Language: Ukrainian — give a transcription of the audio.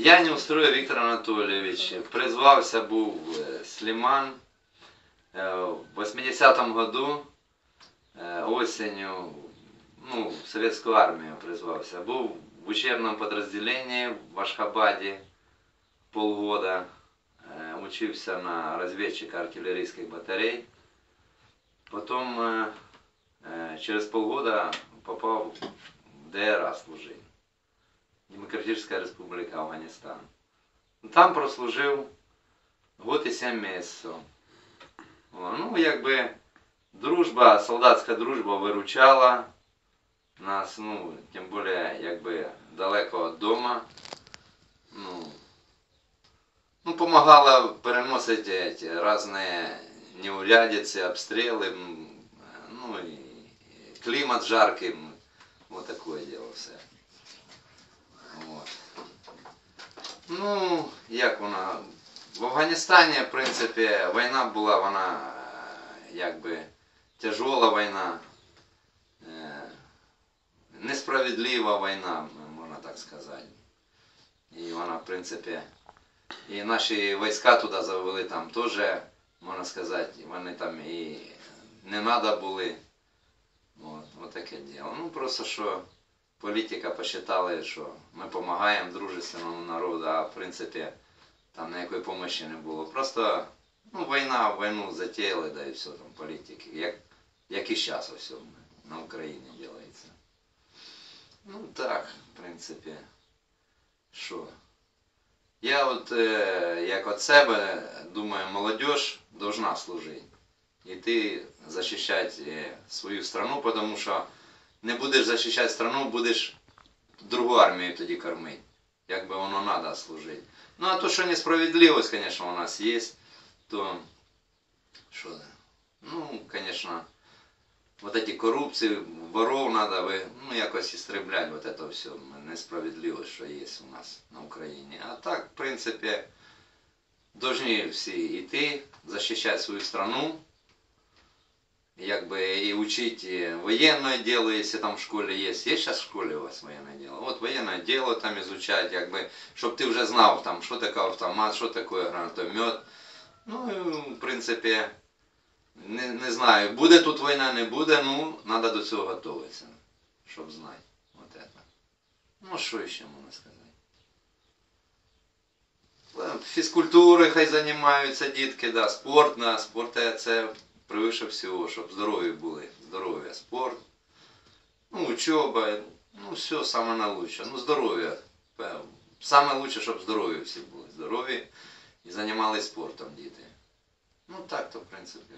Я не устроїв Віктор Анатолійович. Призвався був е, Сліман е, в 80-му году е, осенью ну, в советскую армию призвался. Был в учебном подразделении в Ашхабаде полгода. Э, Учился на разведчика артиллерийских батарей. Потом э, э, через полгода попал в ДРА служить. Демократическая республика Афганистан. Там прослужив год і 7 місяців. Ну, якби дружба, солдатська дружба виручала нас, ну, тим більше, якби далеко від дома. Ну, ну, помогала переносити ці різні неурядиці, обстріли, ну, і, клімат жаркий, вот такое дело все. Вот. Ну, як вона. В Афганістані, в принципі, війна була, вона е, якби тяжела війна, е, несправедлива війна, можна так сказати. І вона, в принципі, і наші війська туди завели там теж, можна сказати, вони там і не треба були. От, от таке діло. Ну просто що політика посчитали, що ми допомагаємо дружественному народу, а в принципі там ніякої допомоги не було. Просто ну, війна, війну затіяли, да і все там політики. Як, як і зараз все на Україні робиться. Ну так, в принципі, що. Я от е, як от себе думаю, молодежь должна служити. Іти захищати е, свою страну, тому що не будеш захищати страну, будеш другу армію тоді кормити. Як би воно треба служити. Ну а то, що несправедливость, звісно, у нас є, то що, ну, звісно, вот эти коррупции, воров надо ви, ну, якось істреблять вот это все, несправедливость, що є у нас на Україні. А так, в принципі, должны всі йти, захищати свою страну, якби і учить воєнне діло, якщо там в школі є. Є зараз в школі у вас воєнне діло? От воєнне діло там изучать, якби, щоб ти вже знав, там, що таке автомат, що таке гранатомет. Ну, в принципі, не, не знаю, буде тут війна, не буде, ну, треба до цього готуватися, щоб знати. Вот это. Ну, що ще можна сказати? Фізкультури хай займаються дітки, да, спорт, да, спорт це превише всего, щоб здорові были. Здоровье, спорт, ну, учеба, ну, все самое наилучшее. Ну, здоровье. Самое лучшее, чтобы здорові всі були. Здорові і займалися спортом діти. Ну так то, в принципі.